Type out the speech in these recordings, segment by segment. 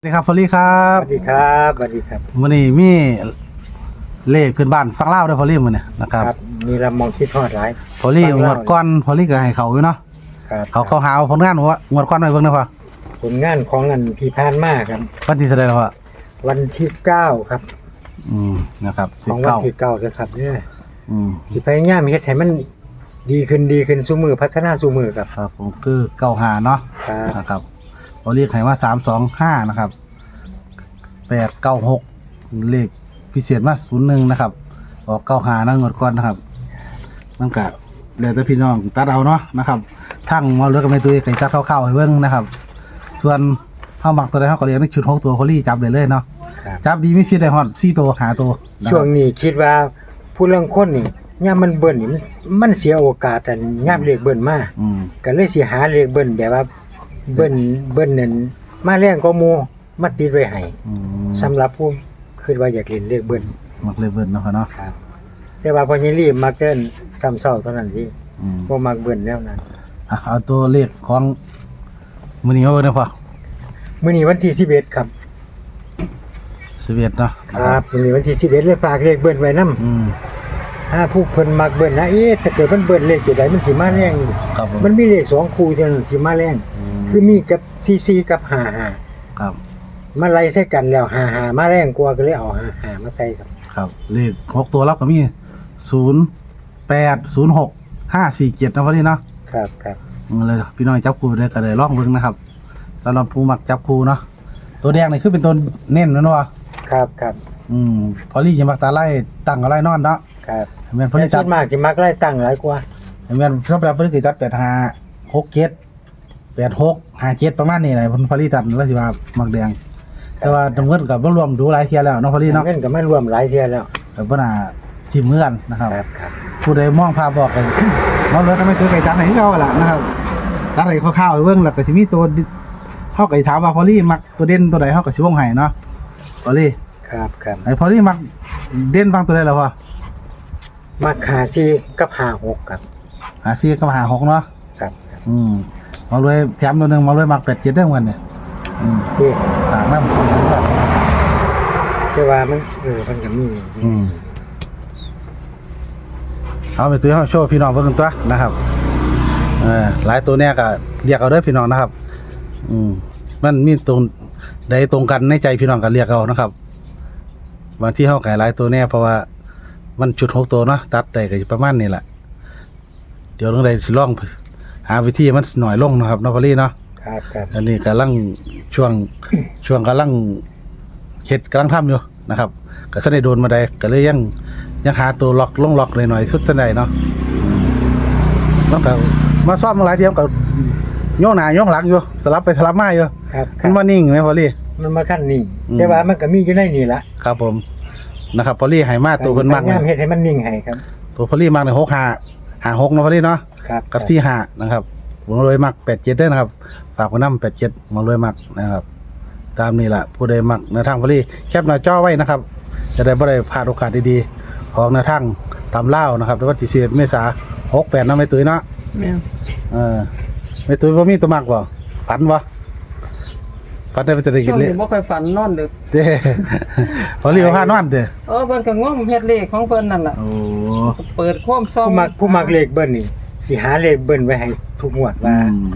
สวัสดีครับพอลลี่ครัสบวัสดีครับสวัสดีครับวันนี้มีเลขพื้นบ้านฟังเล่าวด้วยพอลลี่มันเนี่ยนะครับมีลำมองคิดทอดหลายพอลลี่ฟังงเล่าวดก้อนพอลลี่ก็ให้เขาอยู่เนาะครับเขาเขาหาเอาผลงานว่างวดก้อนไปเบิ่งนะพ่อผลงานของอันที่ผ่านมาครับวันที่แสดงว่าวันที่เก้าครับ อืมนะครับขสิอบงวันเก้าที่เก้าเลยครับเนี่ยอืมที่พยายามเฮ็ดให้มันดีขึ้นดีขึ้นสู้มือพัฒนาสู้มือครับครับผมคือเก้าหาเนาะครับ นะครับพอลลี่ให้ว่าสามสองห้านะครับแปดเก้าหกเลขพิเศษมาศูนย์หนึ่งนะครับ ออกเก้าหานะงวดก้อนนะครับนั่นกะเดี๋ยวแต่พี่น้องตัดเอาเนาะนะครับทั้งมาเลือกกันในตัวไก่ตัดเข้าๆให้เบิ่งนะครับ ส่วนเฮามักตัวใดเฮาก็เรียนในชุดหกตัวพอลลี่จับเลยเลยเนาะครับ จับดีมีสิทธิ์ได้ฮอด4ตัวหาตัวนะครับช่วงนี้คิดว่าผู้เรื่องคนนี่ย่ามมันเบิ่นนี่มันมันเสียโอกาสอันย่ามเลขเบิ่นมาอืมก็เลยสิหาเลขเบิ่นแบบว่า เบิ่นเบิ่นนั่นมาแรงก็หมู่มาติดไว้ให้อืมสำหรับผู้คิดว่าอยากเล่นเลขเบิ่นมักเลยเบิ่นเนาะครับเนาะครับ แต่ว่าพอยิรีมักเต้นซ้ำเศร้าเท่านั้นที่อืมบ่มักเบิ่นแล้วนั้นอะเอาตัวเลขของมื้อนี้เอาเบิ่งเด้อพ่อมื้อนี้วันที่11ครับ11เนาะครับมื้อนี้วันที่11เลยฝากเลขเบิ่นไว้นำอืมถ้าผู้เพิ่นมักเบิ่นนะเอ๊ะถ้าเกิดมันเบิ่นเลขตัวใดมันสิมาแรง ครับผมมันมีเลขสองคู่เท่านั้นสิมาแรงม คือมีกับ44กับครับ55มาไล่ใส่กันแล้ว55มาแรงกว่าก็เลยเอา55มาใส่ครับ ครับเลขหกตัวแล้วก็มีศูนย์แปดศูนย์หกห้าสี่เจ็ดนะพอดีเนาะครับครับอืมเลยพี่น้องจับคู่ได้ก็เลยลองเบิ่งนะครับสำหรับผู้มักจับคู่เนาะตัวแดงนี่คือเป็นตัวเน้นนะเนาะครับครับอืมพอลี่จะมักตาไล่ตั้งอะไรนอนเนาะครับแม่นพอแต่ลี่ส่จัวดนมากสิมักไล่ตั้งหลายกว่าแม่นชอบรับพอลี่จัดแปดห้าหกเจ็ด แปดหกห้าเจ็ดประมาณนี้แหละพอลี่จัดแล้วสิว่ามักแดง แต่ว่าตำรวจกับรวมดูหลายเที่ยแล้วเนาะพอลี่เนาะเงินก็มารวมหลายเที่ยแล้วแต่ปัญหาทีมเงื่อนนะครับ ครับครับผู้ใดมองภาพบอกกันมองเลยทำไมตัวไก่จันไหนเขาล่ะนะครับตัดไก่ข้าวๆไปเบิ่งแล้วก็สิมีตัวเฮาก็สิถามว่าพอลี่มักตัวเด่นตัวใดเฮาก็สิวงให้เนาะพอลี่ครับครับไอ้พอลี่มักเด่นบางตัวใดแล้วพ่อมาขาซีกับหาหกครับหาซี่กับหาหกเนาะครับ อืม มาเลยแถมตัวหนึงมาเลยมัก8 7ได้เหมือนกันเนี่ยอืมที่ต่างนำที่ว่ามันเออมันก็มีอืมเอาไปตัวเฮาโชว์พี่น้องเบิ่งกันตัวนะครับเออหลายตัวเนี้ยก็เรียกเอาเด้อพี่น้องนะครับ อืมมันมีตรงใดตรงกันในใจพี่น้องกันเรียกเอานะครับบางที่เฮาขายหลายตัวแน่เพราะว่ามันชุดหกตัวเนาะตัดได้ก็สิประมาณนี้แหละเดี๋ยวลงใดสิลอง หาวิธีให้มันหน่อยลงนะครับเนาะพอลี่เนาะครับครับอันนี้กำลังช่วงช่วงกำลังเฮ็ดกำลังทำอยู่นะครับก็สได้โดนมาได้ก็เลยยังยังหาตัวล็อกลงล็อกหน่อยๆสุดเท่าใดเนาะอืมมันก็มาซ่อมมาหลายเทียมก็โยกหน้าโยกหลังอยู่สลับไปสลับมาอยู่ครับคมัรันบว่านิ่งไหมพอลี่ มันมาขั้นนิ่งอืม แต่ว่ามันก็มีอยู่ในนี่ละครับผมนะครับพอลี่ให้มาตัวเพิ่นมักพยายามเฮ็ดให้มันนิ่งให้ครับตัวพอลี่มักในหกหา หาหกเนาะพอลี่เนาะครับกับสี่หานะครับผมเลยมักแปดเจ็ดด้วยนะครับ ฝากไว้น้ำแปดเจ็ดมาเลยมักนะครับ ตามนี้แหละผู้ใดมักในทางพอลี่แคปหน้าจอไว้นะครับ จะได้บ่ได้พลาดโอกาสดีๆของในทางตามเล่าวนะครับในวันที่สิบเมษาหกแปดนะไม่ตุ้ยเนาะแม่นเออไม่ตุ้ยว่ามีตัวมักบ่ฝันบ่ ฝันได้ไปแต่ได้ช่กิวนงเลยนี้บ่ค่อยฝันนอนดึกเด้พอลี่ว่าพานอนเด้อเออเพิ่นก็ง่วงเฮ็ดเลขของเพิ่นนั่นล่ะ โอ้เปิดความซ่อมผู้มักผู้มักเลขเบิ้ลนี่สิหาเลขเบิ้ลไว้ให้ทุกงวดว่า อืม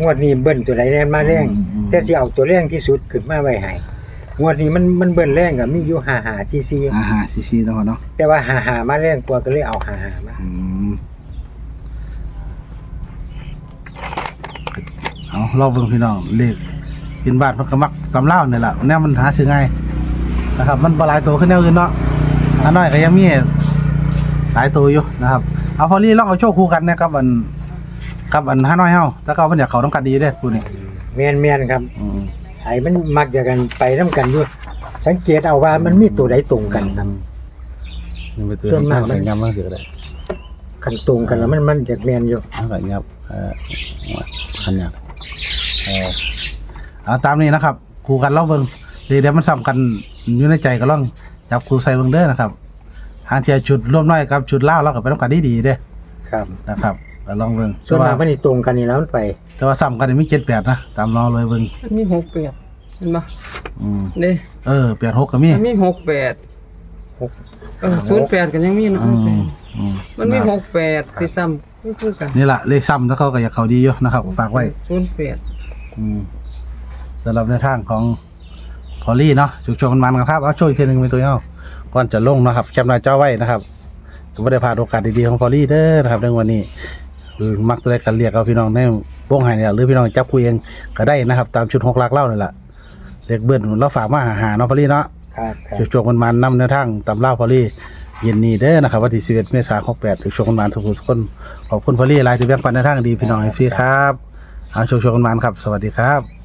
งวดนี้เบิ้ลตัวใดแน่มาแรงอืมอืม แต่สิเอาตัวแรงที่สุดขึ้นมาไว้ให้งวดนี้มันมันเบิ้ลแรงก็มีอยู่5 5 4อาหารซีซีเนาะเนาะ4แต่ว่า5 5มาแรงกว่าก็เลยเอา5 5มาอืมเอาเราเบิ่งพี่น้องเลข เป็นบาทมันก็มักตำเล่าวนี่แหละแนวมันหาซื้อง่ายนะครับ มันบ่หลายตัวขึ้นแนวอื่นเนาะอันน้อยก็ยังมีหลายตัวอยู่นะครับ เอาพอลี่ลองเอาโชว์คู่กันนะครับอันกับอันห้าน้อยเฮาถ้าเขามันอยากเขาต้องกันดีเด้อคู่นี้แม่นแม่นครับอืมไอ้มันมักจะกันไปนํกันอยู่สังเกตเอาว่ามันมีตัวใดตรงกันครับ นี่ไปตัวส่วนมากมันใส่ยำมันเสือได้คันตรงกันแล้วมันมันจะแม่นอยู่เอาใส่ยำเอ่อขันยำเออ เอาตามนี้นะครับคู่กันเล่าเบิ่งเดี๋ยวเดี๋ยวมันซ้ำกันอยู่ในใจก็ลองจับคู่ใส่เบิ่งเด้อนะครับทางเทียชุดร่วมน้อยกับชุดเล่าวเราก็ไปต้องกันดีๆเด้อครับนะครับก็ลองเบิ่งส่วนแต่มาว่ากมันนี่ตรงกันนี่แล้วมันไป แต่ว่าซ้ำกันนี่มีเจ็ดแปดนะตามน้องเลยเบิ่งมันมีหกเปียกเห็นบ่อืมนี่เออแปดหกก็มีมันมีหกแปดหก เออศูนย์แปดก็ยังมีเนาะอืมอืมมันมีหกแปดที่ซ้ำนี่คือกันนี่แหละเลขซ้ำแล้วเขาก็อยากเขาดีอยู่นะครับฝากไว้ศูนย์แปดอืม สำหรับในทางของพอลลี่เนาะจุกชงมันๆกันครับเอาช่วยอีกทีหนึงเป็นตัวเอาก่อนจะลงนะครับแคปหน้าจอไว้นะครับก็ไม่ได้พลาดโอกาสดีๆของพอลลี่เด้อนะครับในวันนี้หรือมักจะได้กันเรียกเอาพี่น้องในวงไห้เนี่ยหรือพี่น้องจับคุยเองก็ได้นะครับ ตามชุดหกหลักเล่านี่แหละเด็กเบิ้ลเราฝากมาหาหาเนาะพอลลี่เนาะครับครับจุกชงมันๆนำในทางตำเล่าพอลลี่เย็นนี้เด้อนะครับวันที่11เมษายน68จุกชงมันๆทุกคนทุกคนขอบคุณพอลลี่หลายที่แบ่งปันในทางดีพี่น้องไอซีครับเอาโชคๆกันมันครับ สวัสดีครับ